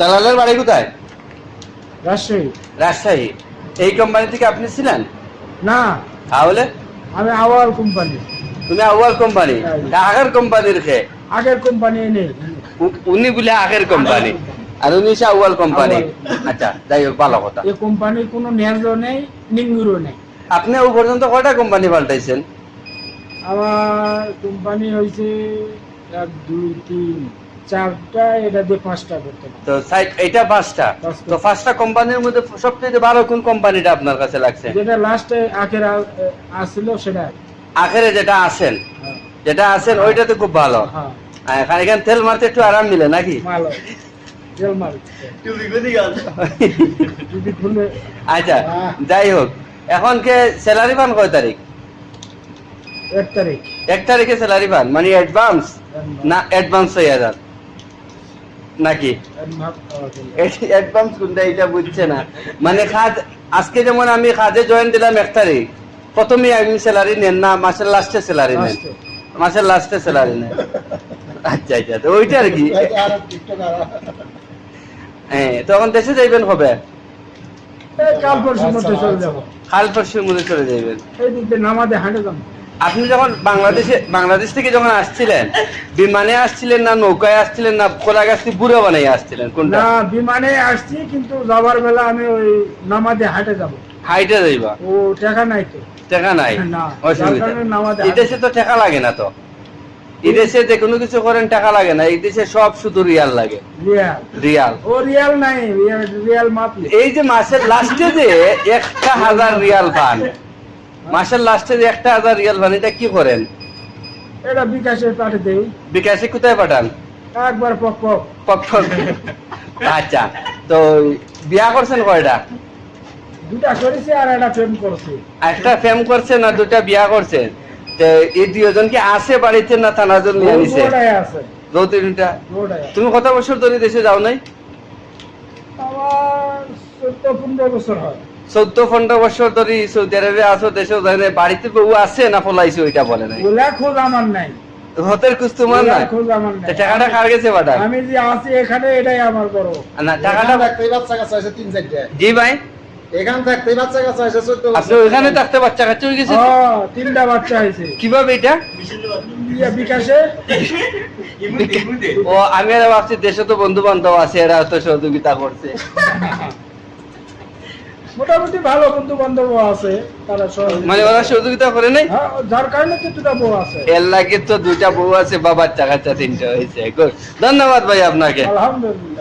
দালালের বাড়ি কোথায়? রাজশাহী। রাজশাহী। এই কোম্পানি থেকে আপনি ছিলেন? না। তাহলে? আমি আওয়াল কোম্পানি তুমি আউয়াল কোম্পানি আগের কোম্পানির খেয়ে আগের কোম্পানি নেই। উনি বলে আগের কোম্পানি আর উনি হচ্ছে আউয়াল কোম্পানি আচ্ছা যাই হোক ভালো কথা। এই কোম্পানির কোনো ন্যায্য নেই নিঙ্গুরও নেই। আপনি ও পর্যন্ত কয়টা কোম্পানি পাল্টাইছেন? আমার কোম্পানি হয়েছে এক দুই তিন চারটা এটা দিয়ে পাঁচটা করতে তো সাইড এটা পাঁচটা। পাঁচটা। তো পাঁচটা কোম্পানির মধ্যে সবচেয়ে ভালো কোন কোম্পানিটা আপনার কাছে লাগছে? যেটা লাস্টে আখের আসছিল সেটা। আখেরে যেটা আছেন হ্যাঁ, যেটা আছেন ওইটা তো খুব ভালো। হ্যাঁ। আর এখানে তেল মারতে একটু আরাম মিলে নাকি? ভালো। আচ্ছা হ্যাঁ। যাই হোক। এখন কে স্যালারি পান কয় তারিখ? এক তারিখ। এক তারিখে স্যালারি পান? মানে অ্যাডভান্স না অ্যাডভান্স হয়ে নাকি? অ্যাডভান্স কোনটা এটা বুঝছে না। মানে কাজ আজকে যেমন আমি কাজে জয়েন দিলাম এক তারিখ প্রথমে আমি স্যালারি নেন না মাসের লাস্টে স্যালারি নেন। মাসের লাস্টে স্যালারি নেন। আচ্ছা আচ্ছা তো ওইটা আর কি। হ্যাঁ তখন দেশে যাইবেন হবে কাল পরশুর মধ্যে চলে যাব। কাল পরশুর মধ্যে চলে যাইবেন। এই নামাজে হাঁটে যাব। আপনি যখন বাংলাদেশে বাংলাদেশ থেকে যখন আসছিলেন বিমানে আসছিলেন না নৌকায় আসছিলেন না কোলাগাছি বুড়ো বানাই আসছিলেন? কোনটা? না বিমানে আসছি কিন্তু যাবার বেলা আমি ওই নামাজে হাঁটে যাব। হাইটে যাইবা? ও টাকা নাই তো। টাকা নাই? অসুবিধা যার কারণে নামাজে এই দেশে তো টাকা লাগে না তো। এই দেশে যে কোনো কিছু করেন টাকা লাগে না। এই দেশে সব শুধু রিয়াল লাগে। রিয়াল। রিয়াল। ও রিয়াল নাই রিয়াল মাপলে। এই যে মাসের লাস্টে যে একটা হাজার রিয়াল পান মাসের লাস্টে যে একটা হাজার রিয়াল পান এটা কি করেন? এটা বিকাশে পাঠে দেই। বিকাশে কোথায় পাঠান? একবার পক পক। পক পক। আচ্ছা তো বিয়া করছেন কয়টা? দুটা করেছি আর একটা প্রেম করছি। একটা ফেম করছে না দুটা বিয়া করছে? তো এই দুজন কি আছে বাড়িতে না থানাজন নিয়ে নিছে? আছে। তুমি কত বছর ধরে দেশে যাও নাই? আমার চোদ্দ পনেরো বছর হয়। চোদ্দ পনেরো বছর ধরে সৌদি আরবে আছো যায় নাই বাড়িতে বউ আছে না পলাইছে ওইটা বলে নাই? ওলা খোঁজ আমার নাই। হতের কুছ তোমার না খোঁজ আমার নাই। টাকাটা কার গেছে বাটা আমি যে আছি এখানে এটাই আমার বড়। না টাকাটা থাকতেই বাচ্চা কাছে আছে তিন চারটে। জি ভাই। এখান থাকতেই বাচ্চা কাছে আছে চোদ্দ আপনি ওইখানে থাকতে বাচ্চা হয়ে গেছে? হ্যাঁ, তিনটা বাচ্চা হয়েছে। কীভাবে এটা? বিকাশে। ও আমি আর ভাবছি দেশে তো বন্ধু বান্ধব আছে এরা তো সহযোগিতা করছে। মোটামুটি ভালো বন্ধু বান্ধব আছে তারা মানে ওরা সহযোগিতা করে নাই? হ্যাঁ, যার কারণে তো দুটা বউ আছে? এর লাগে তো দুটা বউ আছে বাবার কাচ্চা তিনটা হয়েছে। ধন্যবাদ ভাই আপনাকে। আলহামদুলিল্লাহ।